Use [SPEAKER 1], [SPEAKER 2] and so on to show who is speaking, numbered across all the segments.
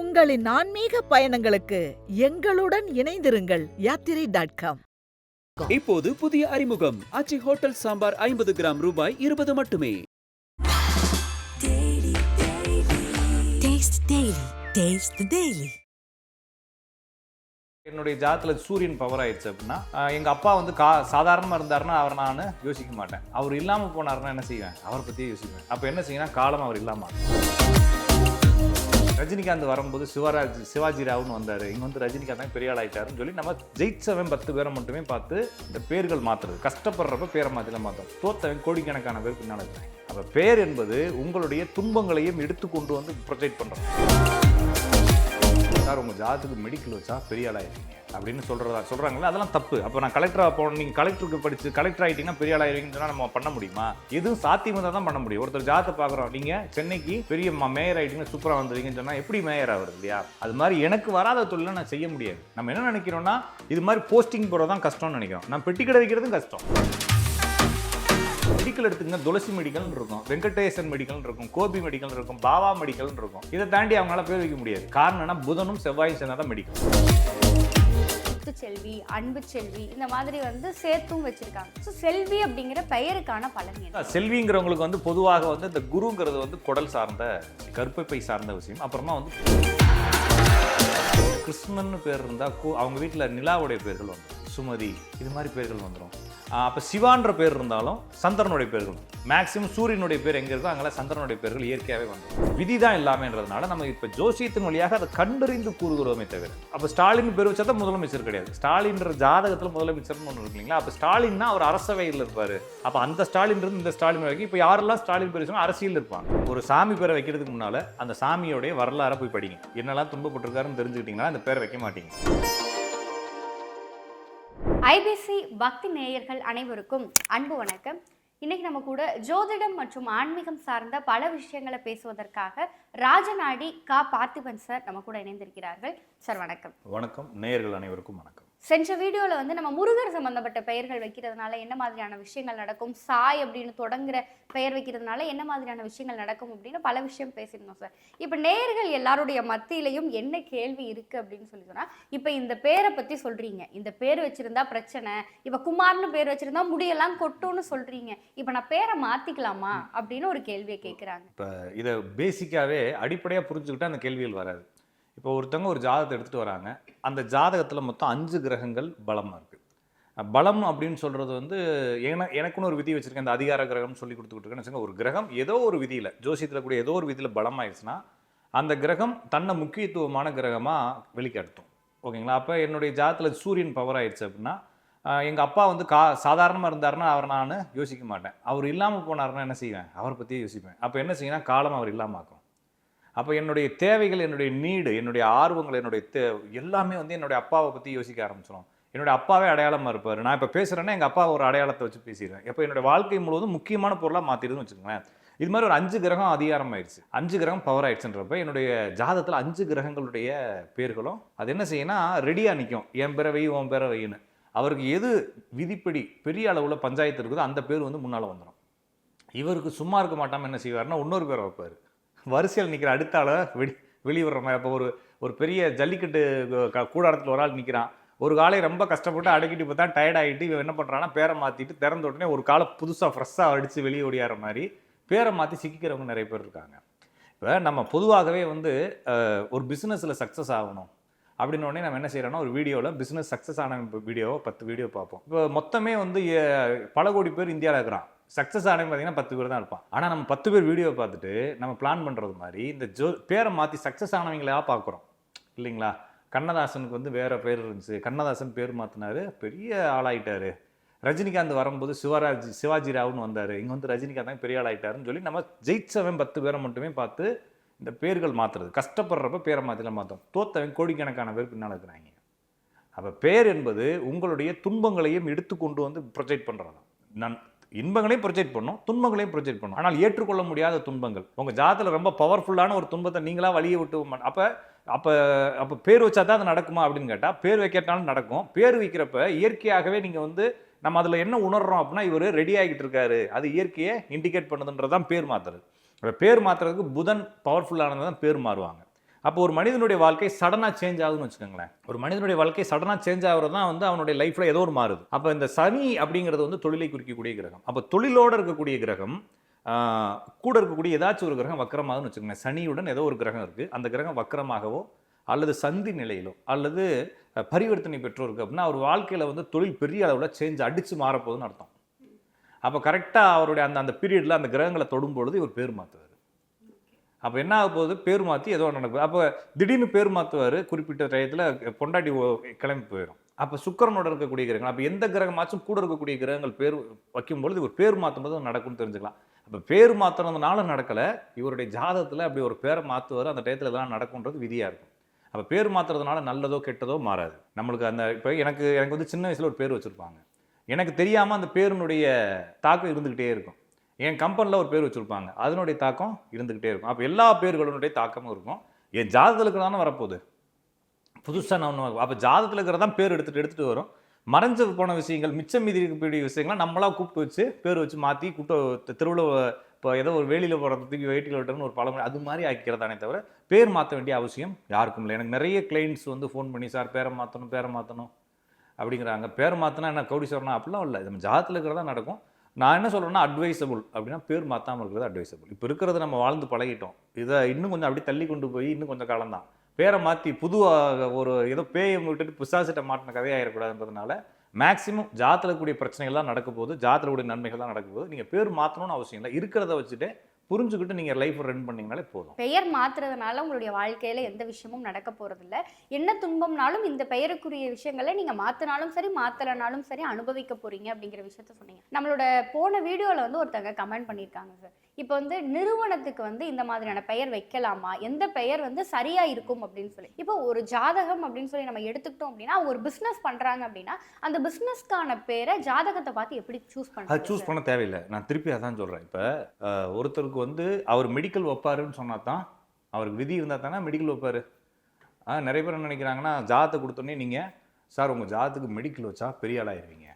[SPEAKER 1] உங்களின் ஆன்மீக பயணங்களுக்கு எங்களுடன் இணைந்திருங்கள் யாத்திரை டாட் காம்
[SPEAKER 2] இப்போது புதிய அறிமுகம். அச்சி ஹோட்டல் சாம்பார் ஐம்பது கிராம் ரூபாய் இருபது மட்டுமே.
[SPEAKER 3] Taste Daily. Taste the Daily.
[SPEAKER 4] என்னுடைய ஜாதத்தில் சூரியன் பவர் ஆயிடுச்சு அப்படின்னா ஆஹ் எங்க அப்பா வந்து கா சாதாரணமாக இருந்தாருன்னா அவரை நான் யோசிக்க மாட்டேன். அவர் இல்லாமல் போனாருன்னா என்ன செய்வேன்? அவரை பற்றியே யோசிப்பேன். அப்போ என்ன செய்யணும் காலம் அவர் இல்லாமல் ரஜினிகாந்த் வரும்போது சிவராஜ் சிவாஜி ராவ்னு வந்தார். இங்கே வந்து ரஜினிகாந்த் தான் பெரிய ஆள் சொல்லி நம்ம ஜெயிச்சவன் பத்து பேரை மட்டுமே பார்த்து இந்த பேர்கள் மாற்றுறது கஷ்டப்படுறப்ப பேரை மாற்றில மாற்றோம் தோத்தவன் கோடிக்கணக்கான பேர் பின்னால் அப்போ பேர் என்பது உங்களுடைய துன்பங்களையும் எடுத்து கொண்டு வந்து ப்ரொஜெக்ட் பண்ணுறோம் சார் உங்கள் ஜாதத்துக்கு மெடிக்கல் வச்சா பெரிய ஆளாயிருக்கீங்க அப்படின்னு சொல்கிறதா சொல்கிறாங்களே அதெல்லாம் தப்பு. அப்போ நான் கலெக்டராக போகணும் நீங்கள் கலெக்டருக்கு படித்து கலெக்டர் ஆகிட்டீங்கன்னா பெரிய ஆளாயிருவீங்கன்னு சொன்னால் நம்ம பண்ண முடியுமா? எதுவும் சாத்தியமாக தான் பண்ண முடியும். ஒருத்தர் ஜாதத்தை பார்க்குறோம். நீங்கள் சென்னைக்கு பெரிய ம- மேயர் ஆகிட்டீங்கன்னா சூப்பராக வந்துருவீங்கன்னு சொன்னால் எப்படி மேயர் ஆகுது இல்லையா? அது மாதிரி எனக்கு வராத தொழிலை நான் செய்ய முடியாது. நம்ம என்ன நினைக்கிறோம்னா இது மாதிரி போஸ்டிங் போகிறது தான் கஷ்டம்னு நினைக்கிறோம். நான் பெட்டி கடை வைக்கிறதும் கஷ்டம். மெடிக்கல் எடுத்துங்க துளசி மெடிக்கல் இருக்கும். வெங்கடேசன் மெடிக்கல் இருக்கும். கோபி மெடிக்கல் இருக்கும். பாவா மெடிக்கல் இருக்கும். இதை தாண்டி அவங்களால பேர் வைக்க முடியாது. காரணம் என்ன புதனும் செவ்வாயும் சேர்ந்தா தான் மெடிக்கல்
[SPEAKER 5] செல்வி அன்பு செல்வி இந்த மாதிரி வந்து சேர்த்தும் வச்சிருக்காங்க. ஸோ செல்வி அப்படிங்கிற பெயருக்கான பலன்
[SPEAKER 4] செல்விங்கிறவங்களுக்கு வந்து பொதுவாக வந்து இந்த குருங்கிறது வந்து குடல் சார்ந்த கருப்பை சார்ந்த விஷயம். அப்புறமா வந்து கிருஷ்ணன்னு பேர் இருந்தால் அவங்க வீட்டில் நிலாவுடைய பேர்கள் வந்துடும் சுமதி இது மாதிரி பேர்கள் வந்துடும் அப்போ சிவான்ற பேர் இருந்தாலும் சந்திரனுடைய பேர்கள் மேக்சிமம் சூரியனுடைய பேர் எங்கே இருக்கோ அங்கெல்லாம் சந்திரனுடைய பேர்கள் இயற்கையாகவே வந்து விதி தான் இல்லாமன்றதுனால நம்ம இப்போ ஜோசியத்தின் வழியாக அதை கண்டறிந்து கூறுகிறோமே தவிர. அப்போ ஸ்டாலின் பேர் வச்சா தான் முதலமைச்சர் கிடையாது. ஸ்டாலின்ற ஜாதகத்தில் முதலமைச்சர்னு ஒன்று இருக்கீங்களா இல்லைங்களா? அப்போ ஸ்டாலின்னா அவர் அரசவையில் இருப்பார். அப்போ அந்த ஸ்டாலின் இருந்து இந்த ஸ்டாலின் வரைக்கும் இப்போ யாரெல்லாம் ஸ்டாலின் பேர் வச்சாலும் அரசியல் இருப்பாங்க. ஒரு சாமி பேரை வைக்கிறதுக்கு முன்னால் அந்த சாமியோடைய வரலாறை போய் படிங்க. என்னெல்லாம் துன்பப்பட்டிருக்காருன்னு தெரிஞ்சுக்கிட்டீங்கன்னா அந்த பேரை வைக்க மாட்டீங்க.
[SPEAKER 5] ஐபிசி பக்தி நேயர்கள் அனைவருக்கும் அன்பு வணக்கம். இன்னைக்கு நம்ம கூட ஜோதிடம் மற்றும் ஆன்மீகம் சார்ந்த பல விஷயங்களை பேசுவதற்காக ராஜநாடி கா பார்த்திபன் சார் நம்ம கூட இணைந்திருக்கிறார்கள். சார் வணக்கம்.
[SPEAKER 4] வணக்கம். நேயர்கள் அனைவருக்கும் வணக்கம்.
[SPEAKER 5] சென்ற வீடியோவில் வந்து நம்ம முருகர் சம்பந்தப்பட்ட பெயர்கள் வைக்கிறதுனால என்ன மாதிரியான விஷயங்கள் நடக்கும் சாய் அப்படின்னு தொடங்குற பெயர் வைக்கிறதுனால என்ன மாதிரியான விஷயங்கள் நடக்கும் அப்படின்னு பல விஷயம் பேசியிருந்தோம் சார். இப்போ நேயர்கள் எல்லாருடைய மத்தியிலையும் என்ன கேள்வி இருக்கு அப்படின்னு சொல்லி சொன்னா இப்போ இந்த பேரை பத்தி சொல்றீங்க. இந்த பேர் வச்சிருந்தா பிரச்சனை இப்போ குமார்னு பேர் வச்சிருந்தா முடியெல்லாம் கொட்டும்னு சொல்றீங்க. இப்போ நான் பேரை மாத்திக்கலாமா அப்படின்னு ஒரு கேள்வியை கேட்குறாங்க
[SPEAKER 4] இப்போ இதை பேசிக்காகவே அடிப்படையாக புரிஞ்சுக்கிட்டா அந்த கேள்விகள் வராது. இப்போ ஒருத்தவங்க ஒரு ஜாதகத்தை எடுத்துகிட்டு வராங்க. அந்த ஜாதகத்தில் மொத்தம் அஞ்சு கிரகங்கள் பலமாக இருக்குது பலம் அப்படின்னு சொல்கிறது வந்து என எனக்குன்னு ஒரு விதி வச்சுருக்கேன். இந்த அதிகார கிரகம்னு சொல்லி கொடுத்துக்கிட்டு ஒரு கிரகம் ஏதோ ஒரு விதியில் ஜோசியத்தில் கூட ஏதோ ஒரு விதியில் பலமாயிடுச்சுன்னா அந்த கிரகம் தன்னை முக்கியத்துவமான கிரகமாக வெளிக்காட்டும். ஓகேங்களா? அப்போ என்னுடைய ஜாதத்தில் சூரியன் பவர் ஆயிடுச்சு அப்படின்னா எங்கள் அப்பா வந்து கா சாதாரணமாக இருந்தாருன்னா அவரை நான் யோசிக்க மாட்டேன். அவர் இல்லாமல் போனாருன்னா என்ன செய்வேன்? அவரை பற்றியே யோசிப்பேன். அப்போ என்ன செய்யணும் காலம் அவர் இல்லாமல் ஆக்கும். அப்போ என்னுடைய தேவைகள் என்னுடைய நீடு என்னுடைய ஆர்வங்கள் என்னுடைய தே எல்லாமே வந்து என்னுடைய அப்பாவை பற்றி யோசிக்க ஆரம்பிச்சிடும் என்னுடைய அப்பாவே அடையாளமாக இருப்பார். நான் இப்போ பேசுகிறேன்னா எங்கள் அப்பா ஒரு அடையாளத்தை வச்சு பேசிடுவேன். எப்போ என்னுடைய வாழ்க்கை முழுவதும் முக்கியமான பொருளாக மாற்றிடுதுன்னு வச்சுக்கோங்களேன். இது மாதிரி ஒரு அஞ்சு கிரகம் அதிகாரம் ஆயிடுச்சு. அஞ்சு கிரகம் பவர் ஆயிடுச்சுன்றப்ப என்னுடைய ஜாதகத்தில் அஞ்சு கிரகங்களுடைய பேர்களும் அது என்ன செய்யணும் ரெடியாக நிற்கும் என் பிறவை உன் பிறவைன்னு. அவருக்கு எது விதிப்படி பெரிய அளவில் பஞ்சாயத்து இருக்குதோ அந்த பேர் வந்து முன்னால் வந்துடும் இவருக்கு சும்மா இருக்க மாட்டாமல் என்ன செய்வார்னா இன்னொரு பேரை வைப்பார். வரிசையில் நிற்கிற அடுத்த ஆளை வெளி வெளியே மாதிரி. இப்போ ஒரு ஒரு பெரிய ஜல்லிக்கட்டு கூடாரத்தில் ஒரு ஆள் நிற்கிறான் ஒரு காலை ரொம்ப கஷ்டப்பட்டு அடக்கிட்டு இப்போ தான் டயர்ட் ஆகிட்டு இவன் என்ன பண்ணுறான்னா பேரை மாற்றிட்டு திறந்த உடனே ஒரு காலை புதுசாக ஃப்ரெஷ்ஷாக அடித்து வெளியே ஓடியாற மாதிரி பேரை மாற்றி சிக்கிக்கிறவங்க நிறைய பேர் இருக்காங்க. இப்போ நம்ம பொதுவாகவே வந்து ஒரு பிஸ்னஸில் சக்ஸஸ் ஆகணும் அப்படின்னு உடனே நம்ம என்ன செய்கிறோன்னா ஒரு வீடியோவில் பிஸ்னஸ் சக்ஸஸ் ஆன வீடியோ பத்து வீடியோ பார்ப்போம். இப்போ மொத்தமே வந்து பல கோடி பேர் இந்தியாவில் இருக்கிறான். சக்ஸஸ் ஆனவங்க பார்த்தீங்கன்னா பத்து பேர் தான் இருப்பான். ஆனால் நம்ம பத்து பேர் வீடியோ பார்த்துட்டு நம்ம பிளான் பண்ணுறது மாதிரி இந்த ஜோ பேரை மாற்றி சக்ஸஸ் ஆனவங்களா பார்க்குறோம். இல்லைங்களா? கண்ணதாசனுக்கு வந்து வேறு பேர் இருந்துச்சு. கண்ணதாசன் பேர் மாற்றினார் பெரிய ஆளாயிட்டார். ரஜினிகாந்த் வரும்போது சிவராஜ் சிவாஜி ராவ்னு வந்தார். இங்கே வந்து ரஜினிகாந்த் தான் பெரிய ஆளாயிட்டாருன்னு சொல்லி நம்ம ஜெயிச்சவன் பத்து பேரை மட்டுமே பார்த்து இந்த பேர்கள் மாற்றுறது கஷ்டப்படுறப்ப பேரை மாற்றிலாம் மாற்றோம் தோத்தவன் கோடிக்கணக்கான பேர் பின்னால் இருக்கிறாங்க. அப்போ பேர் என்பது உங்களுடைய துன்பங்களையும் எடுத்து கொண்டு வந்து ப்ரொஜெக்ட் பண்ணுறது நான் இன்பங்களையும் ப்ரொஜெக்ட் பண்ணும் துன்பங்களையும் ப்ரொஜெக்ட் பண்ணும். ஆனால் ஏற்றுக்கொள்ள முடியாத துன்பங்கள். உங்கள் ஜாதத்தில் ரொம்ப பவர்ஃபுல்லான ஒரு துன்பத்தை நீங்களாக வழியை விட்டு அப்போ அப்போ அப்போ பேர் வச்சா தான் அது நடக்குமா அப்படின்னு கேட்டால் பேர் வைக்கட்டாலும் நடக்கும். பேர் வைக்கிறப்ப இயற்கையாகவே நீங்கள் வந்து நம்ம அதில் என்ன உணர்றோம் அப்படின்னா இவர் ரெடி ஆகிட்டு இருக்காரு. அது இயற்கையை இண்டிகேட் பண்ணுதுன்றது தான் பேர் மாத்துறது. இப்போ பேர் மாற்றுறதுக்கு புதன் பவர்ஃபுல்லானது தான் பேர் மாறுவாங்க. அப்போ ஒரு மனிதனுடைய வாழ்க்கை சடனாக சேஞ்ச் ஆகுதுன்னு வச்சுக்கோங்களேன். ஒரு மனிதனுடைய வாழ்க்கை சடனாக சேஞ்ச் ஆகிறது தான் வந்து அவனுடைய லைஃப்பில் ஏதோ ஒரு மாறுது. அப்போ இந்த சனி அப்படிங்கிறது வந்து தொழிலை குறிக்கக்கூடிய கிரகம். அப்போ தொழிலோடு இருக்கக்கூடிய கிரகம் கூட இருக்கக்கூடிய ஏதாச்சும் ஒரு கிரகம் வக்கரமாகுதுன்னு வச்சுக்கோங்களேன். சனியுடன் ஏதோ ஒரு கிரகம் இருக்குது அந்த கிரகம் வக்கரமாகவோ அல்லது சந்தி நிலையிலோ அல்லது பரிவர்த்தனை பெற்றோருக்கு அப்படின்னா அவர் வாழ்க்கையில் வந்து தொழில் பெரிய அளவில் சேஞ்ச் அடித்து மாறப்போகுதுன்னு அர்த்தம். அப்போ கரெக்டாக அவருடைய அந்த அந்த பீரியடில் அந்த கிரகங்களை தொடும் பொழுது இவர் பேர் மாற்றுவார் அப்போ என்ன ஆக போகுது? பேர் மாற்றி ஏதோ நடக்குது அப்போ திடீர்னு பேர் மாற்றுவார் குறிப்பிட்ட டயத்தில் பொண்டாட்டி ஓ- கிளம்பி போயிடும் அப்போ சுக்கிரனோட இருக்கக்கூடிய கிரகங்கள் அப்போ எந்த கிரகமாச்சும் கூட இருக்கக்கூடிய கிரகங்கள் பேர் வைக்கும்பொழுது இவர் பேர் மாற்றும் போது நடக்கும்னு தெரிஞ்சுக்கலாம். அப்போ பேர் மாற்றுறதுனால நடக்கலை இவருடைய ஜாதகத்தில் அப்படி ஒரு பேரை மாற்றுவார் அந்த டயத்தில் இதெல்லாம் நடக்கும்ன்றது விதியாக இருக்கும். அப்போ பேர் மாற்றுறதுனால நல்லதோ கெட்டதோ மாறாது. நம்மளுக்கு அந்த இப்போ எனக்கு எனக்கு வந்து சின்ன வயசில் ஒரு பேர் வச்சுருப்பாங்க. எனக்கு தெரியாமல் அந்த பேருனுடைய தாக்கம் இருந்துக்கிட்டே இருக்கும். என் கம்பெனியில் ஒரு பேர் வச்சுருப்பாங்க. அதனுடைய தாக்கம் இருந்துக்கிட்டே இருக்கும். அப்போ எல்லா பேர்களுடைய தாக்கமும் இருக்கும். என் ஜாதகத்தில் தானே வரப்போகுது? புதுசாக நான் ஒன்று அப்போ ஜாதகத்தில் இருக்கிறதான் பேர் எடுத்துகிட்டு எடுத்துகிட்டு வரும். மறைஞ்சு போன விஷயங்கள் மிச்சம் மீதி இருக்கக்கூடிய விஷயங்கள்லாம் நம்மளா கூப்பிட்டு வச்சு பேர் வச்சு மாற்றி கூப்பிட்டு திருவிழா இப்போ ஏதோ ஒரு வேலியில் போகிறதுக்கு வெயிட்டில் விட்டுறதுன்னு ஒரு பழமொழி அது மாதிரி ஆக்கிறதானே தவிர பேர் மாற்ற வேண்டிய அவசியம் யாருக்கும் இல்லை. எனக்கு நிறைய கிளைண்ட்ஸ் வந்து ஃபோன் பண்ணி சார் பேரை மாற்றணும் பேரை மாற்றணும் அப்படிங்கிறாங்க. பேர் மாற்றினா என்ன கௌடீஸ்வரனா? அப்படிலாம் இல்லை. நம்ம ஜாதத்தில் இருக்கிறதா நடக்கும். நான் என்ன சொல்கிறேன்னா அட்வைசபிள் அப்படின்னா பேர் மாற்றாமல் இருக்கிறது அட்வைசபிள் இப்போ இருக்கிறது நம்ம வாழ்ந்து பழகிட்டோம். இதை இன்னும் கொஞ்சம் அப்படி தள்ளி கொண்டு போய் இன்னும் கொஞ்சம் காலம் தான். பேரை மாற்றி புது ஒரு ஏதோ பேயை விட்டுட்டு பிசாசிட்ட மாட்டின கதையாயிடக்கூடாதுன்றதுனால மேக்ஸிமம் ஜாத்தில் கூடிய பிரச்சனைகள்லாம் நடக்க போகுது ஜாத்தில் கூடிய நன்மைகள்லாம் நடக்க போகுது. நீங்கள் பேர் மாற்றணும்னு அவசியம் இல்லை. இருக்கிறத வச்சுட்டு புரிஞ்சுக்கிட்டு நீங்கள் லைஃப் ரன் பண்ணீங்கனாலே போதும்.
[SPEAKER 5] பெயர் மாத்துறதுனால உங்களுடைய வாழ்க்கையில எந்த விஷயமும் நடக்க போறதில்ல. என்ன துன்பம்னாலும் இந்த பெயருக்குரிய விஷயங்களை நீங்க மாத்தினாலும் சரி மாத்தலனாலும் சரி அனுபவிக்க போறீங்க அப்படிங்கிற விஷயத்த சொன்னீங்க. நம்மளோட போன வீடியோல வந்து ஒருத்தங்க கமெண்ட் பண்ணியிருக்காங்க சார் இப்போ வந்து நிறுவனத்துக்கு வந்து இந்த மாதிரியான பெயர் வைக்கலாமா? எந்த பெயர் வந்து சரியா இருக்கும் அப்படின்னு சொல்லி. இப்போ ஒரு ஜாதகம் அப்படின்னு சொல்லி நம்ம எடுத்துக்கிட்டோம் அப்படின்னா அவங்க ஒரு பிசினஸ் பண்றாங்க அப்படின்னா அந்த பிசினஸ்க்கான பேரை ஜாதகத்தை பார்த்து எப்படி சூஸ் பண்றது
[SPEAKER 4] சூஸ் பண்ண தேவையில்லை. நான் திருப்பி அதான் சொல்கிறேன் இப்போ ஒருத்தருக்கு வந்து அவர் மெடிக்கல் வைப்பாருன்னு சொன்னா தான் அவருக்கு விதி இருந்தால் தானே மெடிக்கல் வைப்பார். ஆ நிறைய பேர் என்ன நினைக்கிறாங்கன்னா ஜாதத்தை கொடுத்தோன்னே நீங்கள் சார் உங்கள் ஜாதத்துக்கு மெடிக்கல் வச்சா பெரிய ஆளாயிருவீங்க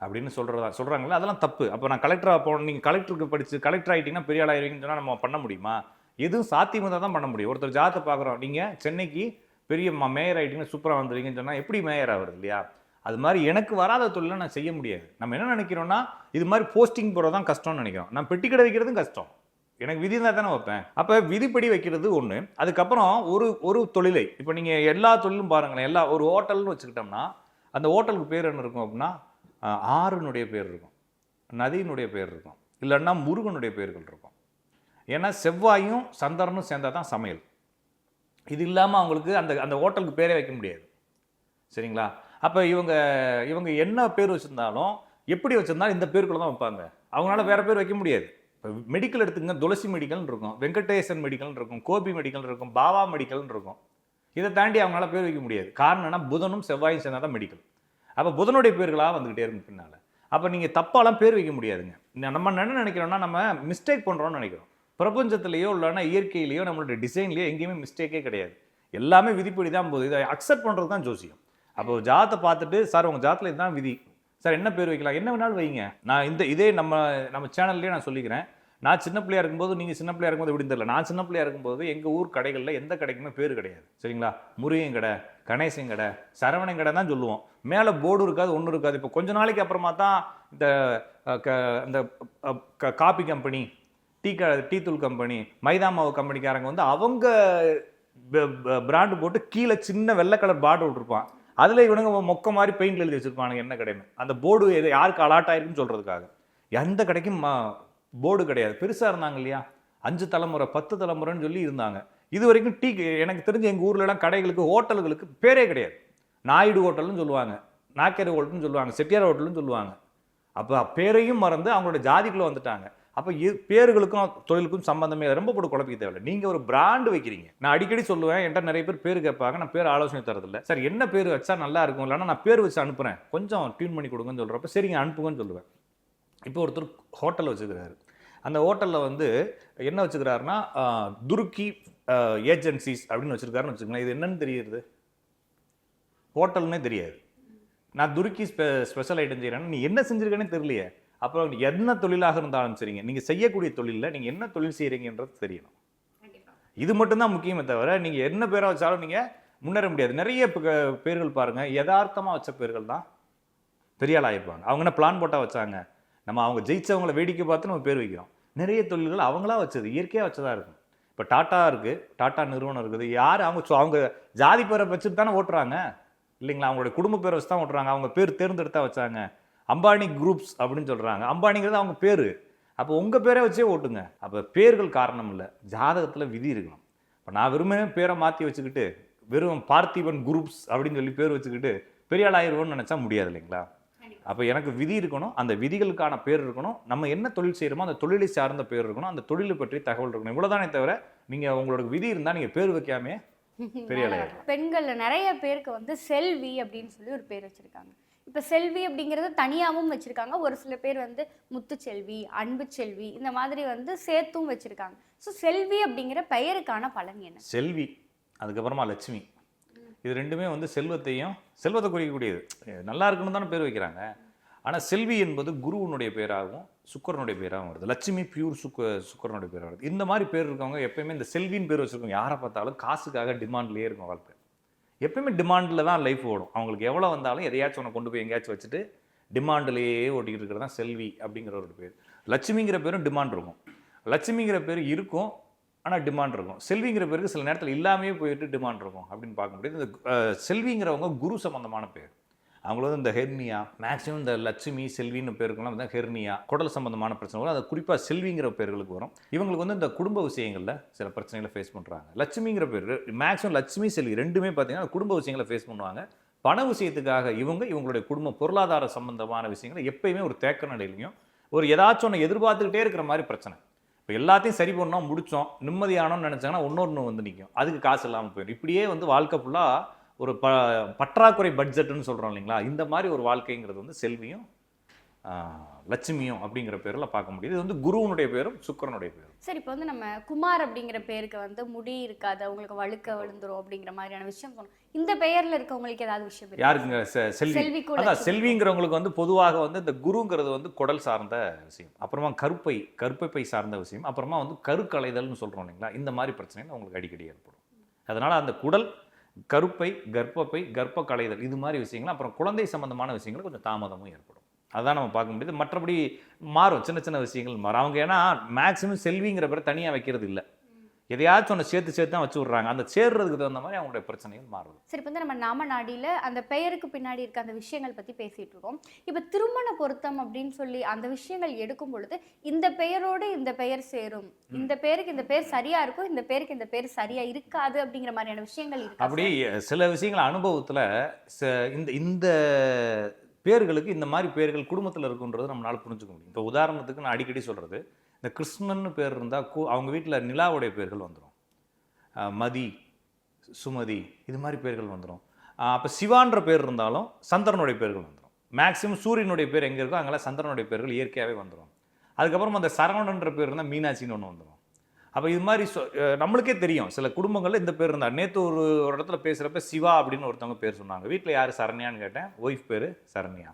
[SPEAKER 4] அப்படின்னு சொல்கிறதா சொல்கிறாங்களே அதெல்லாம் தப்பு. அப்போ நான் கலெக்டராக போன நீங்கள் கலெக்டருக்கு படித்து கலெக்டர் ஆகிட்டீங்கன்னா பெரிய ஆளாயிருவீங்கன்னு சொன்னால் நம்ம பண்ண முடியுமா? எதுவும் சாத்தியமாக தான் பண்ண முடியும். ஒருத்தர் ஜாதத்தை பார்க்குறோம் நீங்கள் சென்னைக்கு பெரிய ம- மேயர் ஆகிட்டீங்கன்னா சூப்பராக வந்துருவீங்கன்னு சொன்னால் எப்படி மேயர் ஆகுறது இல்லையா? அது மாதிரி எனக்கு வராத தொழிலை நான் செய்ய முடியாது. நம்ம என்ன நினைக்கிறோன்னா இது மாதிரி போஸ்டிங் போகிறது தான் கஷ்டம்னு நினைக்கிறோம். நான் பெட்டி கடை வைக்கிறதும் கஷ்டம். எனக்கு விதி இருந்தால் தானே வைப்பேன். அப்போ விதிப்படி வைக்கிறது ஒன்று அதுக்கப்புறம் ஒரு ஒரு தொழிலை. இப்போ நீங்கள் எல்லா தொழிலும் பாருங்களேன் எல்லா ஒரு ஹோட்டல்னு வச்சுக்கிட்டோம்னா அந்த ஹோட்டலுக்கு பேர் என்ன இருக்கும் அப்படின்னா ஆறுனுடைய பேர் இருக்கும். நதியினுடைய பேர் இருக்கும். இல்லைன்னா முருகனுடைய பேர்கள் இருக்கும். ஏன்னா செவ்வாயும் சந்தரனும் சேர்ந்தா தான் சமையல். இது இல்லாமல் அவங்களுக்கு அந்த அந்த ஹோட்டலுக்கு பேரே வைக்க முடியாது. சரிங்களா? அப்போ இவங்க இவங்க என்ன பேர் வச்சுருந்தாலும் எப்படி வச்சுருந்தாலும் இந்த பேருக்குள்ளே தான் வைப்பாங்க. அவங்களால வேறு பேர் வைக்க முடியாது. இப்போ மெடிக்கல் எடுத்துங்க துளசி மெடிக்கல்னு இருக்கும் வெங்கடேசன் மெடிக்கல்னு இருக்கும் கோபி மெடிக்கல் இருக்கும் பாபா மெடிக்கல்னு இருக்கும். இதை தாண்டி அவங்களால பேர் வைக்க முடியாது. காரணம் புதனும் செவ்வாயும் சேர்ந்தா தான் மெடிக்கல் அப்போ புதனுடைய பேர்களாக வந்துக்கிட்டே இருக்கும் பின்னால். அப்போ நீங்கள் தப்பாலாம் பேர் வைக்க முடியாதுங்க. நம்ம என்ன நினைக்கிறோம்னா நம்ம மிஸ்டேக் பண்ணுறோம்னு நினைக்கிறோம். பிரபஞ்சத்திலேயோ இல்லைன்னா இயற்கையிலேயோ நம்மளோட டிசைன்லேயோ எங்கேயுமே மிஸ்டேக்கே கிடையாது. எல்லாமே விதிப்படி தான் போகுது. இதை அக்செப்ட் பண்ணுறது தான் ஜோசியம். அப்போ ஜாத்தை பார்த்துட்டு சார் உங்கள் ஜாத்தில் இதுதான் விதி. சார் என்ன பேர் வைக்கலாம்? என்ன வேணாலும் வைங்க. நான் இந்த இதே நம்ம நம்ம சேனல்லேயே நான் சொல்லிக்கிறேன். நான் சின்ன பிள்ளையா இருக்கும்போது நீங்கள் சின்ன பிள்ளையா இருக்கும்போது எப்படி தெரியல. நான் சின்ன பிள்ளையா இருக்கும்போது எங்கள் ஊர் கடைகளில் எந்த கடைக்குமே பேர் கிடையாது. சரிங்களா? முருகன் கடை கணேசன் கடை சரவணன் கடை தான் சொல்லுவோம். மேலே போர்டு இருக்காது ஒன்றும் இருக்காது. இப்போ கொஞ்ச நாளைக்கு அப்புறமா தான் இந்த க- இந்த க- காபி கம்பெனி டீ க டீ தூள் கம்பெனி மைதா மாவு கம்பெனிக்காரங்க வந்து அவங்க பிராண்டு போட்டு கீழே சின்ன வெள்ளை கலர் பார்டர் விட்டுருப்பான். அதில் இவனுங்க மொக்க மாதிரி பெயிண்ட் எழுதி வச்சுருப்பானுங்க என்ன கடைன்னு. அந்த போர்டு எது யாருக்கு அலாட் ஆயிருக்குன்னு சொல்கிறதுக்காக எந்த கடைக்கும் போர்டு கிடையாது. பெருசாக இருந்தாங்க இல்லையா? அஞ்சு தலைமுறை பத்து தலைமுறைன்னு சொல்லி இருந்தாங்க. இது வரைக்கும் டீ எனக்கு தெரிஞ்ச எங்கள் ஊர்லலாம் கடைகளுக்கு ஹோட்டல்களுக்கு பேரே கிடையாது. நாயுடு ஹோட்டல்னு சொல்லுவாங்க நாக்கேரி ஹோட்டல்னு சொல்லுவாங்க செட்டியார் ஹோட்டல்னு சொல்லுவாங்க. அப்போ பேரையும் மறந்து அவங்களோட ஜாதிக்குள்ளே வந்துட்டாங்க. அப்போ இ- பேர்களுக்கும் தொழிலுக்கும் சம்பந்தமே இல்லை. ரொம்ப போட்டு குழப்பிக்க தேவையில்லை. நீங்கள் ஒரு பிராண்டு வைக்கிறீங்க. நான் அடிக்கடி சொல்லுவேன் என்கிட்ட நிறைய பேர் பேர் கேட்பாங்க. நான் பேர் ஆலோசனை தரதில்ல. சார் என்ன பேர் வச்சா நல்லா இருக்கும்? இல்லைன்னா நான் பேர் வச்சு அனுப்புகிறேன் கொஞ்சம் டியூன் பண்ணி கொடுங்கன்னு சொல்கிறப்ப சரிங்க அனுப்புங்கன்னு சொல்லுவேன். இப்போ ஒருத்தர் ஹோட்டல் வச்சுக்கிறாரு. அந்த ஹோட்டலில் வந்து என்ன வச்சுக்கிறாருன்னா துருக்கி ஏஜென்சிஸ் அப்படின்னு வச்சுருக்காருன்னு வச்சுக்கோங்களேன். இது என்னன்னு தெரியுது ஹோட்டல்னே தெரியாது. நான் துருக்கி ஸ்பெ ஸ்பெஷல் ஐட்டம் செய்கிறேன்னு நீ என்ன செஞ்சுருக்கேன்னு தெரியலையே. அப்புறம் என்ன தொழிலாக இருந்தாலும் சரிங்க. நீங்கள் செய்யக்கூடிய தொழிலில் நீங்கள் என்ன தொழில் செய்கிறீங்கன்றது தெரியணும். இது மட்டும்தான் முக்கியமே தவிர நீங்கள் என்ன பேரை வச்சாலும் நீங்கள் முன்னேற முடியாது. நிறைய பேர்கள் பாருங்கள் யதார்த்தமாக வச்ச பேர்கள் தான் பெரிய ஆள் ஆயிருப்பாங்க அவங்க என்ன பிளான் போட்டால் வச்சாங்க? நம்ம அவங்க ஜெயிச்சவங்கள வேடிக்கை பார்த்து நம்ம பேர் வைக்கிறோம். நிறைய தொழில்கள் அவங்களா வச்சது இயற்கையாக வச்சதா இருக்கும். இப்போ டாட்டா இருக்குது டாட்டா நிறுவனம் இருக்குது. யார் அவங்க சொ- அவங்க ஜாதி பேரை வச்சுட்டு தானே ஓட்டுறாங்க? இல்லைங்களா? அவங்களுடைய குடும்ப பேரை வச்சு தான் ஓட்டுறாங்க. அவங்க பேர் தேர்ந்தெடுத்தா வச்சாங்க. அம்பானி குரூப்ஸ் அப்படின்னு சொல்கிறாங்க அம்பானிங்கிறது அவங்க பேர். அப்போ உங்கள் பேரை வச்சே ஓட்டுங்க. அப்போ பேர்கள் காரணம் இல்லை. ஜாதகத்தில் விதி இருக்கணும். இப்போ நான் வெறுமனே பேரை மாற்றி வச்சுக்கிட்டு வெறும் பார்த்திபன் குரூப்ஸ் அப்படின்னு சொல்லி பேர் வச்சுக்கிட்டு பெரிய ஆள் ஆயிடுவோம்னு நினச்சா முடியாது இல்லைங்களா? அப்போ எனக்கு விதி இருக்கணும். அந்த விதிகளுக்கான பேர் இருக்கணும். நம்ம என்ன தொழில் செய்கிறோமோ அந்த தொழிலை சார்ந்த பேர் இருக்கணும். அந்த தொழிலை பற்றி தகவல் இருக்கணும். இவ்வளோதானே தவிர நீங்கள் உங்களோட விதி இருந்தால் நீங்கள் பேர் வைக்காமே பெரிய
[SPEAKER 5] பெண்கள்ல நிறைய பேருக்கு வந்து செல்வி அப்படின்னு சொல்லி ஒரு பேர் வச்சிருக்காங்க. இப்போ செல்வி அப்படிங்கிறது தனியாகவும் வச்சுருக்காங்க. ஒரு சில பேர் வந்து முத்துச்செல்வி அன்பு செல்வி இந்த மாதிரி வந்து சேர்த்தும் வச்சுருக்காங்க. ஸோ செல்வி அப்படிங்கிற பெயருக்கான பலன் என்ன?
[SPEAKER 4] செல்வி அதுக்கப்புறமா லட்சுமி. இது ரெண்டுமே வந்து செல்வத்தையும் செல்வத்தை குறிக்கக்கூடியது. நல்லா இருக்கணும் தானே பேர் வைக்கிறாங்க. ஆனால் செல்வி என்பது குருவனுடைய பேராகவும் சுக்கரனுடைய பேராகவும் வருது. லட்சுமி பியூர் சுக்க சுக்கரனுடைய பேராக வருது. இந்த மாதிரி பேர் இருக்கவங்க எப்பயுமே இந்த செல்வின்னு பேர் வச்சிருக்கவங்க யாரை பார்த்தாலும் காசுக்காக டிமாண்ட்லேயே இருக்கும் வாழ்க்கை. எப்பயுமே டிமாண்டில் தான் லைஃப் ஓடும். அவங்களுக்கு எவ்வளோ வந்தாலும் எதையாச்சும் ஒன்று கொண்டு போய் எங்கேயாச்சும் வச்சுட்டு டிமாண்ட்லேயே ஓட்டிகிட்டு இருக்கிறது தான் செல்வி அப்படிங்கிற ஒரு பேர். லட்சுமிங்கிற பேரும் டிமாண்ட் இருக்கும். லட்சுமிங்கிற பேர் இருக்கும் ஆனால் டிமாண்ட் இருக்கும். செல்விங்கிற பேருக்கு சில நேரத்தில் இல்லாமையே போயிட்டு டிமாண்ட் இருக்கும் அப்படின்னு பார்க்க முடியாது. இந்த செல்விங்கிறவங்க குரு சம்பந்தமான பேர். அவங்கள வந்து இந்த ஹெர்னியா மேக்ஸிமம் இந்த லட்சுமி செல்வின்னு பேருக்குலாம் வந்து ஹெர்னியா குடல் சம்பந்தமான பிரச்சனை வரும். அது குறிப்பாக செல்விங்கிற பேர்களுக்கு வரும். இவங்களுக்கு வந்து இந்த குடும்ப விஷயங்களில் சில பிரச்சனைகளை ஃபேஸ் பண்ணுறாங்க லட்சுமிங்கிற பேர் மேக்ஸிமம் லட்சுமி செல்வி ரெண்டுமே பார்த்தீங்கன்னா குடும்ப விஷயங்களை ஃபேஸ் பண்ணுவாங்க. பண விஷயத்துக்காக இவங்க இவங்களுடைய குடும்ப பொருளாதார சம்பந்தமான விஷயங்களை எப்பயுமே ஒரு தேக்க நிலையிலையும் ஒரு ஏதாச்சும் ஒன்று எதிர்பார்த்துக்கிட்டே இருக்கிற மாதிரி பிரச்சனை. இப்போ எல்லாத்தையும் சரி பண்ணோம் முடித்தோம் நிம்மதியானோம்னு நினச்சாங்கன்னா இன்னொன்று வந்து நிற்கும் அதுக்கு காசு இல்லாமல் போயிடும். இப்படியே வந்து வாழ்க்கை ஃபுல்லாக ஒரு ப பற்றாக்குறை பட்ஜெட்டுன்னு சொல்கிறோம் இல்லைங்களா? இந்த மாதிரி ஒரு வாழ்க்கைங்கிறது வந்து செல்வியும் லட்சுமியும் அப்படிங்கிற பேரில் பார்க்க முடியுது. இது வந்து குருவனுடைய பேரும் சுக்கிரனுடைய பேரும்.
[SPEAKER 5] சரி இப்போ வந்து நம்ம குமார் அப்படிங்கிற பேருக்கு வந்து முடி இருக்காது அவங்களுக்கு வழுக்க விழுந்துரும் அப்படிங்கிற மாதிரியான விஷயம் சொன்னோம். இந்த பெயர்ல இருக்கவங்களுக்கு ஏதாவது விஷயம்?
[SPEAKER 4] யாருக்குங்க? செல்வி. அதான். செல்விங்கிறவங்களுக்கு வந்து பொதுவாக வந்து இந்த குருங்கிறது வந்து குடல் சார்ந்த விஷயம். அப்புறமா கருப்பை கருப்பை பை சார்ந்த விஷயம். அப்புறமா வந்து கருக்கலைதல்னு சொல்கிறோம் இல்லைங்களா? இந்த மாதிரி பிரச்சனைகள் அவங்களுக்கு அடிக்கடி ஏற்படும். அதனால் அந்த குடல் கருப்பை கர்ப்பப்பை கர்ப்ப கலைதல் இது மாதிரி விஷயங்கள் அப்புறம் குழந்தை சம்பந்தமான விஷயங்கள் கொஞ்சம் தாமதமும் ஏற்படும். அதான் நம்ம பார்க்க முடியுது. மற்றபடி மாறும். சின்ன சின்ன விஷயங்கள் மாறும். அவங்க ஏன்னா மேக்ஸிமம் செல்விங்கிற பேர் தனியாக வைக்கிறது இல்லை. எதையாச்சும் ஒன்று சேர்த்து சேர்த்து தான் வச்சு விட்றாங்க அந்த சேர்றதுக்கு தகுந்த மாதிரி அவங்களுடைய பிரச்சனைகள் மாறுது.
[SPEAKER 5] சரி இப்போ வந்து நம்ம நாம நாடியில அந்த பெயருக்கு பின்னாடி இருக்க அந்த விஷயங்கள் பத்தி பேசிட்டு இருக்கோம். இப்போ திருமண பொருத்தம் அப்படின்னு சொல்லி அந்த விஷயங்கள் எடுக்கும் பொழுது இந்த பெயரோடு இந்த பெயர் சேரும். இந்த பேருக்கு இந்த பேர் சரியா இருக்கும் இந்த பேருக்கு இந்த பேர் சரியா இருக்காது அப்படிங்கிற மாதிரியான விஷயங்கள் இருக்கு
[SPEAKER 4] அப்படி சில விஷயங்கள் அனுபவத்தில் இந்த இந்த பேர்களுக்கு இந்த மாதிரி பேர்கள் குடும்பத்தில் இருக்குன்றது நம்மளால புரிஞ்சுக்க முடியும். இப்போ உதாரணத்துக்கு நான் அடிக்கடி சொல்கிறது இந்த கிருஷ்ணன்னு பேர் இருந்தால் கு அவங்க வீட்டில் நிலாவுடைய பேர்கள் வந்துடும் மதி சுமதி இது மாதிரி பேர்கள் வந்துடும் அப்போ சிவான்ற பேர் இருந்தாலும் சந்திரனுடைய பேர்கள் வந்துடும் மேக்ஸிமம் சூரியனுடைய பேர் எங்கே இருக்கோ அங்கெல்லாம் சந்திரனுடைய பேர்கள் இயற்கையாகவே வந்துடும் அதுக்கப்புறம் அந்த சரவணன்ற பேர் இருந்தால் மீனாட்சின்னு ஒன்று வந்துடும் அப்போ இது மாதிரி சொ- நம்மளுக்கே தெரியும். சில குடும்பங்களில் இந்த பேர் இருந்தால் நேற்று ஒரு ஒரு இடத்துல பேசுகிறப்ப சிவா அப்படின்னு ஒருத்தவங்க பேர் சொன்னாங்க. வீட்டில் யார் சரண்யான்னு கேட்டேன். ஒய்ஃப் பேர் சரண்யா.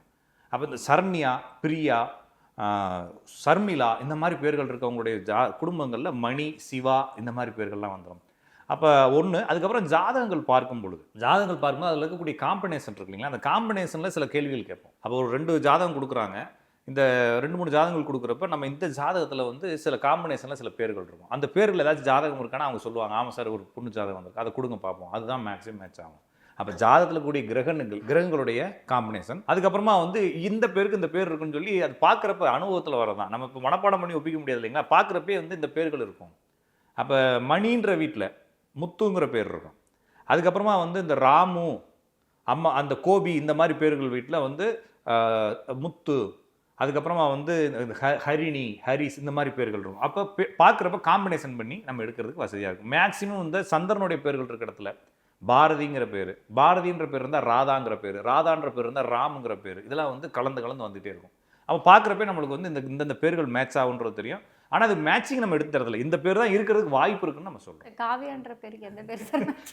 [SPEAKER 4] அப்போ இந்த சரண்யா பிரியா சர்மிளா இந்த மாதிரி பேர்கள் இருக்கவங்களுடைய ஜா குடும்பங்களில் மணி சிவா இந்த மாதிரி பேர்கள்லாம் வந்துடும் அப்போ ஒன்று அதுக்கப்புறம் ஜாதகங்கள் பார்க்கும் பொழுது. ஜாதகங்கள் பார்க்கும்போது அதில் இருக்கக்கூடிய காம்பினேஷன் இருக்கு இல்லைங்களா? அந்த காம்பினேஷனில் சில கேள்விகள் கேட்போம். அப்போ ஒரு ரெண்டு ஜாதகம் கொடுக்குறாங்க. இந்த ரெண்டு மூணு ஜாதகங்கள் கொடுக்குறப்ப நம்ம இந்த ஜாதகத்தில் வந்து சில காம்பினேஷனில் சில பேர்கள் இருக்கும். அந்த பேரில் ஏதாச்சும் ஜாதகம் இருக்கானா அவங்க சொல்லுவாங்க ஆமாம் சார் ஒரு பொண்ணு ஜாதகம் வந்திருக்கு. அதை கொடுங்க பார்ப்போம். அதுதான் மேக்ஸிமம் மேட்ச் ஆகும். அப்போ ஜாதகத்தில் கூடிய கிரகங்கள் கிரகங்களுடைய காம்பினேஷன் அதுக்கப்புறமா வந்து இந்த பேருக்கு இந்த பேர் இருக்குன்னு சொல்லி அது பார்க்குறப்ப அனுபவத்தில் வரதான். நம்ம இப்போ மனப்பாடம் பண்ணி ஒப்பிக்க முடியாது இல்லைங்களா? பார்க்குறப்பே வந்து இந்த பேர்கள் இருக்கும். அப்போ மணின்ற வீட்டில் முத்துங்கிற பேர் இருக்கும். அதுக்கப்புறமா வந்து இந்த ராமு அம்மா அந்த கோபி இந்த மாதிரி பேர்கள் வீட்டில் வந்து முத்து அதுக்கப்புறமா வந்து இந்த ஹ- ஹரிணி ஹரிஸ் இந்த மாதிரி பேர்கள் இருக்கும். அப்போ பார்க்குறப்ப காம்பினேஷன் பண்ணி நம்ம எடுக்கிறதுக்கு வசதியாக இருக்கும். மேக்ஸிமம் இந்த சந்திரனுடைய பேர்கள் இருக்கிற இடத்துல பாரதிங்கிற பேர். பாரதின்ற பேர் இருந்தால் ராதாங்கிற பேர். ராதான்ற பேர் இருந்தால் ராமுங்கிற பேர். இதெல்லாம் வந்து கலந்து கலந்து வந்துகிட்டே இருக்கும். அப்போ பார்க்குறப்பே நம்மளுக்கு வந்து இந்த இந்தந்த பேர்கள் மேட்ச் ஆகுன்றது தெரியும். ஆனால் அது மேட்சிங் நம்ம எடுத்து தரதில்ல. இந்த பேர் தான் இருக்கிறதுக்கு வாய்ப்பு இருக்குன்னு நம்ம சொல்றோம்.
[SPEAKER 5] காவியான்ற பேருக்கு எந்த பேர்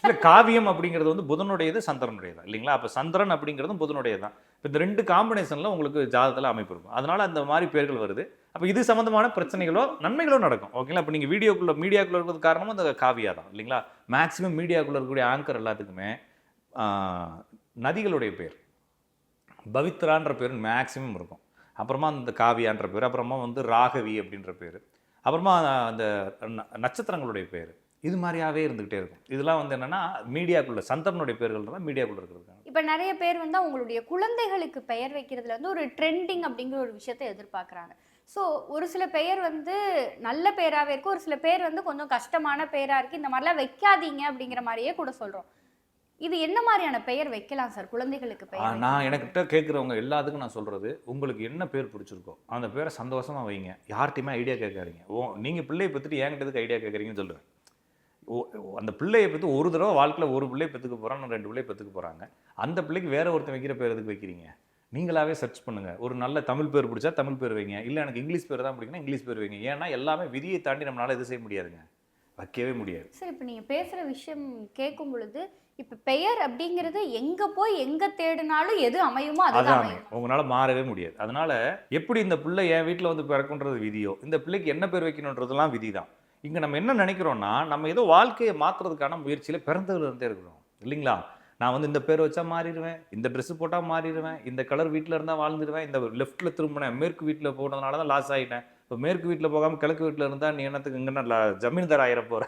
[SPEAKER 4] இல்ல காவியம் அப்படிங்கிறது வந்து புதனுடையது சந்திரனுடையது? இல்லைங்களா? அப்போ சந்திரன் அப்படிங்கிறதும் புதனுடையது தான் இப்போ இந்த ரெண்டு காம்பினேஷனில் உங்களுக்கு ஜாதகத்தில் அமைப்பு இருக்கும். அதனால அந்த மாதிரி பேர்கள் வருது. அப்போ இது சம்மந்தமான பிரச்சனைகளோ நன்மைகளோ நடக்கும். ஓகேங்களா? இப்போ நீங்கள் வீடியோக்குள்ளே மீடியாக்குள்ளே இருக்கிறது காரணமும் அந்த காவியா தான் இல்லைங்களா? மேக்ஸிமம் மீடியாக்குள்ளே இருக்கக்கூடிய ஆங்கர் எல்லாத்துக்குமே நதிகளுடைய பேர். பவித்ரான்ற பேர் மேக்ஸிமம் இருக்கும். அப்புறமா அந்த காவியான்ற பேர் அப்புறமா வந்து ராகவி அப்படின்ற பேர். அப்புறமா அந்த ந- நட்சத்திரங்களுடைய பேர். இது மாதிரியாவே இருந்துகிட்டே இருக்கும். இதெல்லாம் வந்து என்னன்னா மீடியாக்குள்ள சந்திரனுடைய பேர்கள் தான் மீடியாக்குள்ள இருக்கிறது
[SPEAKER 5] இப்போ நிறைய பேர் வந்து அவங்களுடைய குழந்தைகளுக்கு பெயர் வைக்கிறதுல வந்து ஒரு ட்ரெண்டிங் அப்படிங்கிற ஒரு விஷயத்தை எதிர்பார்க்குறாங்க. ஸோ ஒரு சில பெயர் வந்து நல்ல பேராகவே இருக்கும் ஒரு சில பேர் வந்து கொஞ்சம் கஷ்டமான பேராக இருக்குது இந்த மாதிரிலாம் வைக்காதீங்க அப்படிங்கிற மாதிரியே கூட சொல்கிறோம் இது என்ன மாதிரியான பெயர் வைக்கலாம் சார்? குழந்தைகளுக்கு பெயர்
[SPEAKER 4] நான் எனக்கிட்ட கேட்குறவங்க எல்லாத்துக்கும் நான் சொல்கிறது உங்களுக்கு என்ன பேர் பிடிச்சிருக்கோ அந்த பேரை சந்தோஷமாக வைங்க. யார்கிட்டையுமே ஐடியா கேட்காதீங்க. ஓ நீங்கள் பிள்ளையை பற்றிட்டு என்கிட்ட எதுக்கு ஐடியா கேட்குறீங்கன்னு சொல்லுவேன். ஓ அந்த பிள்ளையை பற்றி ஒரு தடவை வாழ்க்கையில் ஒரு பிள்ளை பெற்றுக்க போகிறாங்க ரெண்டு பிள்ளை பெற்றுக்க போகிறாங்க அந்த பிள்ளைக்கு வேற ஒருத்தன் வைக்கிற பேர் எதுக்கு வைக்கிறீங்க? நீங்களாவே சர்ச் பண்ணுங்க. ஒரு நல்ல தமிழ் பேர் பிடிச்சா தமிழ் பேர் வைங்க. இல்லை எனக்கு இங்கிலீஷ் பேர் தான் பிடிக்குன்னா இங்கிலீஷ் பேர் வைங்க. ஏன்னா எல்லாமே விதியை தாண்டி நம்மளால எது செய்ய முடியாதுங்க. வைக்கவே முடியாது.
[SPEAKER 5] சார் இப்போ நீங்கள் பேசுகிற விஷயம் கேட்கும் பொழுது இப்போ பெயர் அப்படிங்கிறது எங்கே போய் எங்கே தேடினாலும் எது அமையுமோ
[SPEAKER 4] அதான் உங்களால் மாறவே முடியாது. அதனால எப்படி இந்த பிள்ளை என் வீட்டில் வந்து பிறக்குன்றது விதியோ இந்த பிள்ளைக்கு என்ன பேர் வைக்கணுன்றதெல்லாம் விதி தான் இங்கே நம்ம என்ன நினைக்கிறோம்னா நம்ம ஏதோ வாழ்க்கையை மாற்றுறதுக்கான முயற்சியில் பிறந்ததுல இருந்தே இருக்கிறோம். இல்லைங்களா? நான் வந்து இந்த பேர் வச்சா மாறிடுவேன் இந்த ட்ரெஸ் போட்டால் மாறிடுவேன் இந்த கலர் வீட்டில் இருந்தால் வாழ்ந்துடுவேன் இந்த லெஃப்ட்டில் திரும்பினேன் மேற்கு வீட்டில் போனதுனால தான் லாஸ் ஆகிட்டேன் இப்போ மேற்கு வீட்டில் போகாமல் கிழக்கு வீட்டில் இருந்தால் நீ என்னத்துக்கு இங்கே ஜமீன்தார் ஆகிற போகிற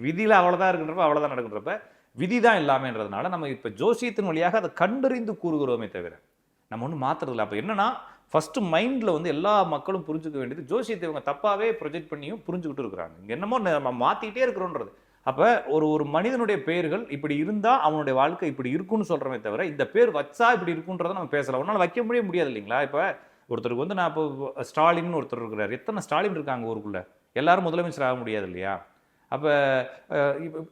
[SPEAKER 4] விதியில் அவ்வளோதான் இருக்கின்றப்ப அவ்வளோதான் நடக்கின்றப்ப விதி தான் இல்லாமன்றதுனால நம்ம இப்போ ஜோசியத்தின் வழியாக அதை கண்டறிந்து கூறுகிறோமே தவிர நம்ம ஒன்றும் மாற்றுறதில்ல அப்போ என்னன்னா ஃபஸ்ட்டு மைண்டில் வந்து எல்லா மக்களும் புரிஞ்சுக்க வேண்டியது ஜோசியத்தை இவங்க தப்பாகவே ப்ரொஜெக்ட் பண்ணியும் புரிஞ்சுக்கிட்டு இருக்கிறாங்க. இங்கே என்னமோ நம்ம மாற்றிக்கிட்டே இருக்கிறோன்றது. அப்போ ஒரு ஒரு மனிதனுடைய பெயர்கள் இப்படி இருந்தால் அவனுடைய வாழ்க்கை இப்படி இருக்கும்னு சொல்கிறமே தவிர இந்த பேர் வச்சா இப்படி இருக்குன்றதை நம்ம பேசலாம். ஒன்றால் வைக்க முடிய முடியாது இல்லைங்களா? இப்போ ஒருத்தருக்கு வந்து நான் இப்போ ஸ்டாலின் ஒருத்தர் இருக்கிறார். எத்தனை ஸ்டாலின் இருக்காங்க ஊருக்குள்ளே? எல்லாரும் முதலமைச்சர் ஆக முடியாது இல்லையா? அப்போ